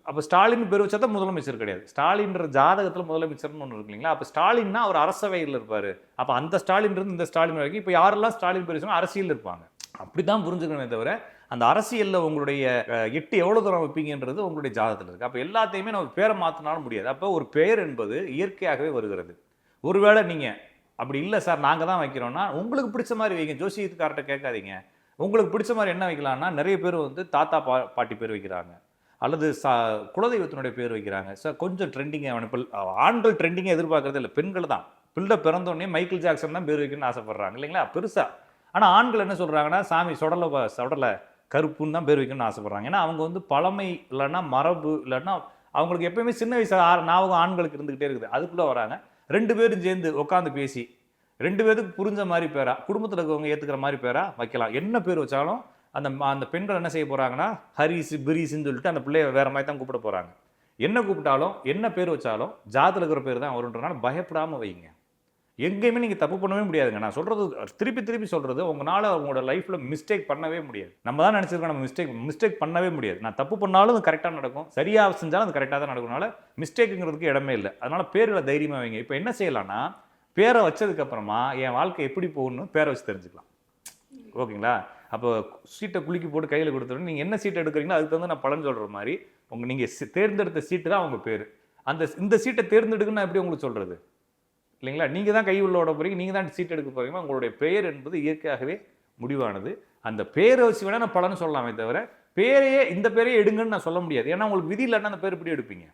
[SPEAKER 4] அப்போ ஸ்டாலின் பேர் வச்சா தான் முதலமைச்சர் கிடையாது. ஸ்டாலின்ற ஜாதகத்தில் முதலமைச்சர்னு ஒன்று இருக்கு இல்லைங்களா? அப்போ ஸ்டாலின்னா அவர் அரசவையில் இருப்பார். அப்போ அந்த ஸ்டாலின் இருந்து இந்த ஸ்டாலின் வரைக்கும் இப்போ யாரெல்லாம் ஸ்டாலின் பேர் அரசியல் இருப்பாங்க. அப்படி தான் புரிஞ்சுக்கணுமே தவிர அந்த அரசியலில் உங்களுடைய எட்டு எவ்வளோ தூரம் வைப்பீங்கன்றது உங்களுடைய ஜாதகத்தில் இருக்குது அப்போ எல்லாத்தையுமே நம்ம பேரை மாற்றினாலும் முடியாது. அப்போ ஒரு பெயர் என்பது இயற்கையாகவே வருகிறது. ஒருவேளை நீங்கள் அப்படி இல்லை சார் நாங்கள் தான் வைக்கிறோம்னா உங்களுக்கு பிடிச்ச மாதிரி வைங்க. ஜோசியத்துக்கார்ட்ட கேட்காதீங்க. உங்களுக்கு பிடிச்ச மாதிரி என்ன வைக்கலாம்னா நிறைய பேர் வந்து தாத்தா பா பாட்டி பேர் வைக்கிறாங்க. அல்லது சா குலதெய்வத்தினுடைய பேர் வைக்கிறாங்க. சார் கொஞ்சம் ட்ரெண்டிங்கை இப்போ ஆண்கள் ட்ரெண்டிங்கை எதிர்பார்க்கறது இல்லை. பெண்கள் தான். பிள்ளை பிறந்தோடனே மைக்கேல் ஜாக்சன் தான் பேர் வைக்கணும்னு ஆசைப்பட்றாங்க. இல்லைங்களா? பெருசாக ஆனால் ஆண்கள் என்ன சொல்கிறாங்கன்னா சாமி சுடலை ப- கருப்புன்னு தான் பேர் வைக்கணும்னு ஆசைப்பட்றாங்க. ஏன்னா அவங்க வந்து பழமை இல்லைன்னா மரபு இல்லைன்னா அவங்களுக்கு எப்பயுமே சின்ன வயசு ஆ- ஞாபகம் ஆண்களுக்கு இருந்துக்கிட்டே இருக்குது. அதுக்குள்ளே வராங்க. ரெண்டு பேரும் சேர்ந்து உட்காந்து பேசி ரெண்டு பேருக்கு புரிஞ்ச மாதிரி பேரா குடும்பத்தில் இருக்கவங்க ஏற்றுக்கிற மாதிரி பேரா வைக்கலாம். என்ன பேர் வச்சாலும் அந்த ம- அந்த பெண்கள் என்ன செய்ய போகிறாங்கன்னா ஹரிஸ் பிரிஸ்ன்னு சொல்லிட்டு அந்த பிள்ளைய வேறு மாதிரி தான் கூப்பிட போகிறாங்க என்ன கூப்பிட்டாலும் என்ன பேர் வச்சாலும் ஜாத்தில் இருக்கிற பேர் தான் வருன்றனால பயப்படாமல் வைங்க. எங்கேயுமே நீங்கள் தப்பு பண்ணவே முடியாதுங்க. நான் சொல்கிறது திருப்பி திருப்பி சொல்கிறது உங்களால் உங்களோட லைஃப்பில் மிஸ்டேக் பண்ணவே முடியாது. நம்ம தான் நினச்சிருக்கோம் நம்ம மிஸ்டேக் மிஸ்டேக் பண்ணவே முடியாது. நான் தப்பு பண்ணாலும் அது கரெக்டாக நடக்கும். சரியாக செஞ்சாலும் அது கரெக்டாக தான் நடக்கும்னால மிஸ்டேக்குங்கிறதுக்கு இடமே இல்லை. அதனால் பேர்களை தைரியமாக வைங்க. இப்போ என்ன செய்யலாம்னா பேரை வச்சதுக்கப்புறமா என் வாழ்க்கை எப்படி போகணும்னு பேரை வச்சு தெரிஞ்சுக்கலாம். ஓகேங்களா? அப்போ சீட்டை குலுக்கி போட்டு கையில் கொடுத்துட்டு நீங்கள் என்ன சீட் எடுக்கிறீங்களோ அதுக்கு தகுந்த நான் பலன் சொல்கிற மாதிரி உங்கள் நீங்கள் தேர்ந்தெடுத்த சீட்டு தான் அவங்க பேர். அந்த இந்த சீட்டை தேர்ந்தெடுக்குன்னு நான் எப்படி உங்களுக்கு சொல்கிறது இல்லைங்களா? நீங்கள் தான் கை உள்ள விட போகிறீங்க நீங்கள் தான் சீட் எடுக்க போகிறீங்க உங்களுடைய பெயர் என்பது இயற்கையாகவே முடிவானது. அந்த பேரை வச்சு வேணால் நான் பலன் சொல்லலாமே தவிர பேரையே இந்த பேரையே எடுங்கன்னு நான் சொல்ல முடியாது. ஏன்னா உங்களுக்கு விதி இல்லைன்னா அந்த பேர் எப்படி எடுப்பீங்க?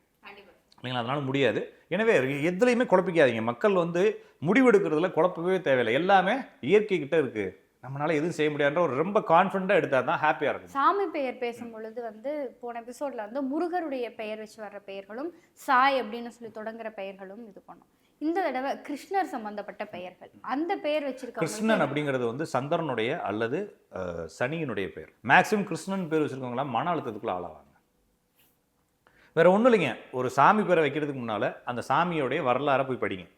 [SPEAKER 4] இல்லைங்களா? அதனால முடியாது. எனவே எதுலையுமே குழப்பிக்காதீங்க. மக்கள் வந்து முடிவெடுக்கிறதுல குழப்பவே தேவையில்லை. எல்லாமே இயற்கை கிட்ட இருக்கு. நம்மளால எதுவும் செய்ய முடியாதுன்ற ஒரு ரொம்ப கான்ஃபிடண்டாக எடுத்தால் தான் ஹாப்பியாக இருக்கும்.
[SPEAKER 5] சாமி பெயர் பேசும் பொழுது வந்து போன எபிசோட்ல வந்து முருகருடைய பெயர் வச்சு வர்ற பெயர்களும் சாய் அப்படின்னு சொல்லி தொடங்குற பெயர்களும் இது பண்ணோம். இந்த தடவை கிருஷ்ணர் சம்பந்தப்பட்ட பெயர்கள். அந்த பெயர்
[SPEAKER 4] கிருஷ்ணன் அப்படிங்கிறது வந்து சந்திரனுடைய அல்லது சனியினுடைய பெயர். மேக்சிமம் கிருஷ்ணன் பேர் வச்சிருக்கவங்களாம் மன அழுத்தத்துக்குள்ள ஆளாவாங்க. வேற ஒன்றும் இல்லைங்க. ஒரு சாமி பேரை வைக்கிறதுக்கு முன்னால் அந்த சாமியோடைய வரலாறை போய் படிங்க.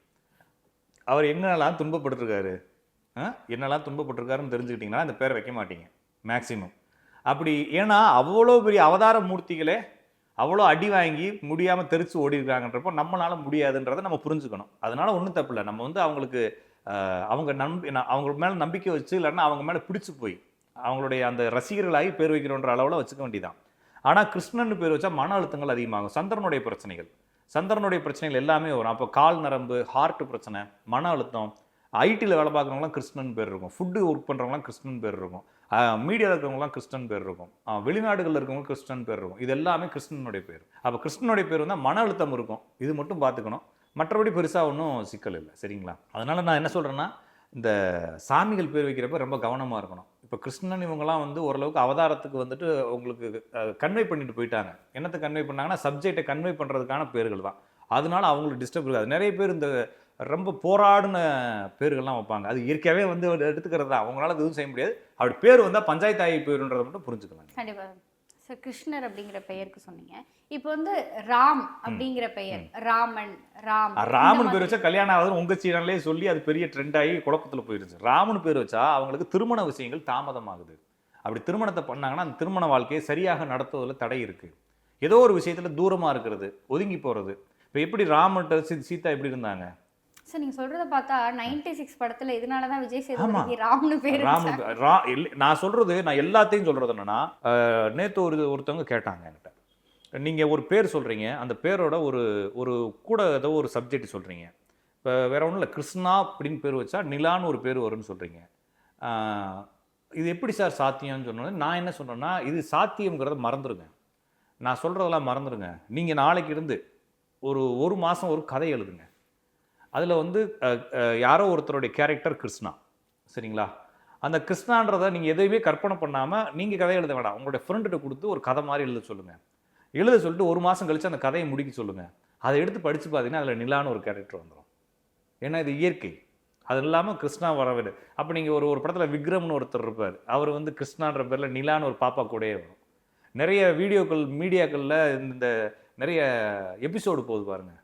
[SPEAKER 4] அவர் என்னெல்லாம் துன்பப்பட்டிருக்காரு? ஆ? என்னெல்லாம் துன்பப்பட்டிருக்காருன்னு தெரிஞ்சுக்கிட்டிங்கன்னா அந்த பேரை வைக்க மாட்டீங்க. மேக்ஸிமம் அப்படி ஏன்னா அவ்வளோ பெரிய அவதார மூர்த்திகளே அவ்வளோ அடி வாங்கி முடியாமல் தெரிச்சு ஓடி இருக்காங்கன்றப்போ நம்மளால முடியாதுன்றதை நம்ம புரிஞ்சுக்கணும். அதனால ஒன்றும் தப்பு இல்லை. நம்ம வந்து அவங்களுக்கு அவங்க நம்பி அவங்க மேலே நம்பிக்கை வச்சு இல்லைன்னா அவங்க மேலே பிடிச்சி போய் அவங்களுடைய அந்த ரசிகர்களாகி பேர் வைக்கிறோன்ற அளவில் வச்சுக்க வேண்டியதான் ஆனால் கிருஷ்ணன் பேர் வச்சா மன அழுத்தங்கள் அதிகமாகும். சந்திரனுடைய பிரச்சனைகள். சந்திரனுடைய பிரச்சனைகள் எல்லாமே வரும். அப்போ கால் நரம்பு ஹார்ட் பிரச்சனை மன அழுத்தம் ஐடியில் வேலை பார்க்குறவங்களாம் கிருஷ்ணன் பேர் இருக்கும். ஃபுட்டு ஒர்க் பண்ணுறவங்களாம் கிருஷ்ணன் பேர் இருக்கும். மீடியாவில் இருக்கிறவங்களாம் கிறிஸ்டன் பேர் இருக்கும். வெளிநாடுகளில் இருக்கவங்க கிறிஸ்டன் பேர் இருக்கும். இது எல்லாமே கிருஷ்ணனுடைய பேர். அப்போ கிருஷ்ணனுடைய பேர் வந்தால் மன அழுத்தம் இருக்கும். இது மட்டும் பார்த்துக்கணும் மற்றபடி பெருசாக ஒன்றும் சிக்கல் இல்லை. சரிங்களா? அதனால் நான் என்ன சொல்கிறேன்னா இந்த சாமிகள் பேர் வைக்கிறப்ப ரொம்ப கவனமாக இருக்கணும். இப்போ கிருஷ்ணன் இவங்கெல்லாம் வந்து ஓரளவுக்கு அவதாரத்துக்கு வந்துட்டு உங்களுக்கு கன்வே பண்ணிட்டு போயிட்டாங்க. என்னத்தை கன்வே பண்ணாங்கன்னா சப்ஜெக்டை கன்வே பண்ணுறதுக்கான பேர்கள் தான். அதனால அவங்களுக்கு டிஸ்டர்ப் இருக்காது. நிறைய பேர் இந்த ரொம்ப போராடின பேர்கள்லாம் வைப்பாங்க. அது இயற்கையாகவே வந்து எடுத்துக்கிறது தான் அவங்களால எதுவும் செய்ய முடியாது. அப்படி பேர் வந்தால் பஞ்சாயத்து ஆகி பேருன்றதை மட்டும் புரிஞ்சுக்கலாம்
[SPEAKER 5] கண்டிப்பா. சார் கிருஷ்ணர் அப்படிங்கிற பெயருக்கு சொன்னீங்க. இப்போ வந்து ராம் அப்படிங்கிற பெயர். ராமன் ராம்
[SPEAKER 4] ராமன் பேர் வச்சா கல்யாணம் ஆகுதுன்னு உங்க சீனல்லே சொல்லி அது பெரிய ட்ரெண்ட் ஆகி குழப்பத்தில் போயிருச்சு. ராமன் பேர் வச்சா அவங்களுக்கு திருமண விஷயங்கள் தாமதமாகுது. அப்படி திருமணத்தை பண்ணாங்கன்னா அந்த திருமண வாழ்க்கையை சரியாக நடத்துவதில் தடை இருக்கு. ஏதோ ஒரு விஷயத்துல தூரமா இருக்கிறது ஒதுங்கி போறது. இப்போ எப்படி ராமன்ட்ட சீ- சீதா எப்படி இருந்தாங்க?
[SPEAKER 5] சார் நீங்க சொல்றத பார்த்தா 96 சிக்ஸ் படத்துல இதனால தான் விஜய்
[SPEAKER 4] ஆமா.
[SPEAKER 5] சேதுபதிக்கு ராம்னு பேர்
[SPEAKER 4] ராமன் பே- ரா- நான் சொல்றது நான் எல்லாத்தையும் சொல்றது என்னன்னா நேத்து ஒரு ஒருத்தவங்க கேட்டாங்க என்கிட்ட. நீங்க ஒரு பேர் சொல்றீங்க அந்த பேரோட ஒரு ஒரு கூட ஏதோ ஒரு சப்ஜெக்ட் சொல்றீங்க. இப்போ வேற ஒன்றும் இல்லை கிருஷ்ணா அப்படின்னு பேர் வச்சா நிலான்னு ஒரு பேர் வரும்னு சொல்றீங்க. ஆஹ், இது எப்படி சார் சாத்தியம்னு சொன்னோன்னே நான் என்ன சொல்றேன்னா இது சாத்தியம்ங்கிறத மறந்துடுங்க நான் சொல்றதெல்லாம் மறந்துடுங்க நீங்க நாளைக்கு இருந்து ஒரு ஒரு மாசம் ஒரு கதை எழுதுங்க. அதில் வந்து யாரோ ஒருத்தருடைய கேரக்டர் கிருஷ்ணா. சரிங்களா? அந்த கிருஷ்ணான்றதை நீங்கள் எதையுமே கற்பனை பண்ணாமல் நீங்கள் கதை எழுத வேண்டாம் உங்களுடைய ஃப்ரெண்டுகிட்ட கொடுத்து ஒரு கதை மாதிரி எழுத சொல்லுங்கள் எழுத சொல்லிட்டு ஒரு மாதம் கழித்து அந்த கதையை முடிக்க சொல்லுங்கள் அதை எடுத்து படித்து பார்த்தீங்கன்னா அதில் நிலான்னு ஒரு கேரக்டர் வந்துடும் ஏன்னா இது இயற்கை. அது இல்லாமல் கிருஷ்ணா வரவேடு அப்போ நீங்கள் ஒரு ஒரு படத்தில் விக்ரம்னு ஒருத்தர் இருப்பார். அவர் வந்து கிருஷ்ணான்ற பேரில் நிலான்னு ஒரு பாப்பா கூடயே வரும். நிறைய வீடியோக்கள் மீடியாக்களில் இந்த நிறைய எபிசோடு போகுது பாருங்கள்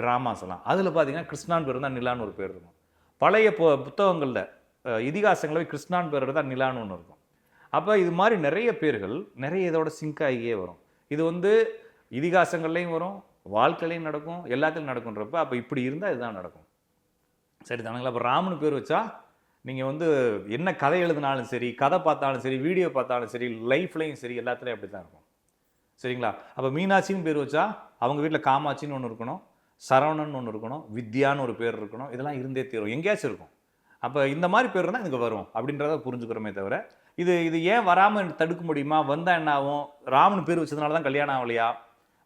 [SPEAKER 4] ட்ராமாஸ் எல்லாம். அதில் பார்த்தீங்கன்னா கிருஷ்ணான் பேர் தான் நிலான்னு ஒரு பேர் இருக்கும். பழைய பு புத்தகங்களில் இதிகாசங்களே கிருஷ்ணான் பேர் தான் நிலான்னு ஒன்று இருக்கும். அப்போ இது மாதிரி நிறைய பேர்கள் நிறைய இதோட சிங்க் ஆகியே வரும். இது வந்து இதிகாசங்கள்லையும் வரும் வாழ்க்கையிலையும் நடக்கும் எல்லாத்துலையும் நடக்குன்றப்ப அப்போ இப்படி இருந்தால் இதுதான் நடக்கும். சரி தானுங்களா? அப்போ ராமனு பேர் வச்சா நீங்கள் வந்து என்ன கதை எழுதினாலும் சரி கதை பார்த்தாலும் சரி வீடியோ பார்த்தாலும் சரி லைஃப்லையும் சரி எல்லாத்துலேயும் அப்படி தான் இருக்கும். சரிங்களா? அப்போ மீனாட்சின்னு பேர் வச்சா அவங்க வீட்டில் காமாட்சின்னு ஒன்று இருக்கணும். சரவணன் ஒன்று இருக்கணும் வித்யான்னு ஒரு பேர் இருக்கணும் இதெல்லாம் இருந்தே தீரும். எங்கேயாச்சும் இருக்கும். அப்போ இந்த மாதிரி பேர் தான் இதுக்கு வரும். அப்படின்றத புரிஞ்சுக்கிறோமே தவிர இது இது ஏன் வராமல் தடுக்க முடியுமா? வந்தால் என்ன ஆகும்? ராமன் பேர் வச்சதுனால தான் கல்யாணம் ஆகலையா?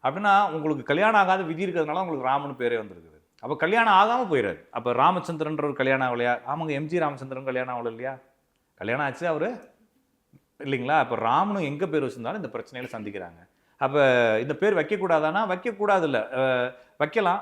[SPEAKER 4] அப்படின்னா உங்களுக்கு கல்யாணம் ஆகாத விதி இருக்கிறதுனால உங்களுக்கு ராமன் பேரே வந்திருக்குது. அப்போ கல்யாணம் ஆகாமல் போயிடாது அப்போ ராமச்சந்திரன்ற ஒரு கல்யாணம் ஆகலையா? ஆமாங்க எம்ஜி ராமச்சந்திரன் கல்யாணம் ஆகல இல்லையா? கல்யாணம் ஆச்சு அவர். இல்லைங்களா? அப்போ ராமனும் எங்கே பேர் வச்சிருந்தாலும் இந்த பிரச்சனையில் சந்திக்கிறாங்க. அப்போ இந்த பேர் வைக்கக்கூடாதானா? வைக்கக்கூடாது இல்லை வைக்கலாம்.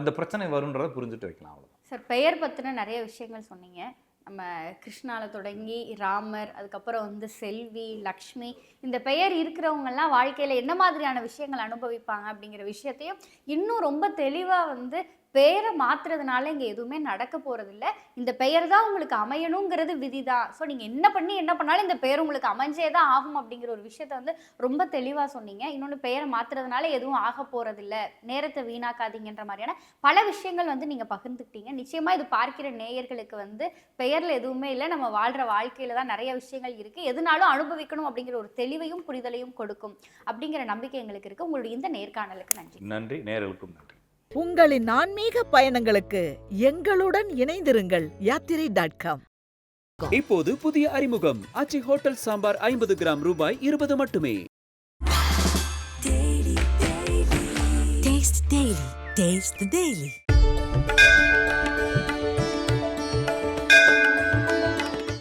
[SPEAKER 4] இந்த பிரச்சனை வருன்றதை புரிஞ்சுட்டு வைக்கலாம் அவ்வளோ
[SPEAKER 5] சார் பெயர் பற்றின நிறைய விஷயங்கள் சொன்னீங்க. நம்ம கிருஷ்ணாவில் தொடங்கி ராமர் அதுக்கப்புறம் வந்து செல்வி லக்ஷ்மி இந்த பெயர் இருக்கிறவங்கெல்லாம் வாழ்க்கையில் என்ன மாதிரியான விஷயங்கள் அனுபவிப்பாங்க அப்படிங்கிற விஷயத்தையும் இன்னும் ரொம்ப தெளிவாக வந்து பெயரை மாத்துறதுனால இங்கே எதுவுமே நடக்க போகிறதில்ல இந்த பெயர் தான் உங்களுக்கு அமையணுங்கிறது விதி தான் ஸோ நீங்கள் என்ன பண்ணி என்ன பண்ணாலும் இந்த பெயர் உங்களுக்கு அமைஞ்சே தான் ஆகும் அப்படிங்கிற ஒரு விஷயத்த வந்து ரொம்ப தெளிவாக சொன்னீங்க. இன்னொன்று பெயரை மாத்துறதுனால எதுவும் ஆக போகிறதில்ல நேரத்தை வீணாக்காதீங்கன்ற மாதிரியான பல விஷயங்கள் வந்து நீங்கள் பகிர்ந்துக்கிட்டீங்க. நிச்சயமாக இது பார்க்கிற நேயர்களுக்கு வந்து பெயரில் எதுவுமே இல்லை. நம்ம வாழ்கிற வாழ்க்கையில் தான் நிறைய விஷயங்கள் இருக்குது எதுனாலும் அனுபவிக்கணும் அப்படிங்கிற ஒரு தெளிவையும் புரிதலையும் கொடுக்கும் அப்படிங்கிற நம்பிக்கை எங்களுக்கு இருக்குது உங்களுடைய இந்த நேர்காணலுக்கு நன்றி.
[SPEAKER 4] நன்றி. நேர்களுக்கும் நன்றி.
[SPEAKER 1] உங்களின் ஆன்மீக பயணங்களுக்கு எங்களுடன் இணைந்திருங்கள் யாத்திரை டாட் காம்
[SPEAKER 2] இப்போது புதிய அறிமுகம் ஆச்சி ஹோட்டல் சாம்பார் ஐம்பது கிராம் ரூபாய் இருபது மட்டுமே
[SPEAKER 3] Taste the Daily. Taste the Daily.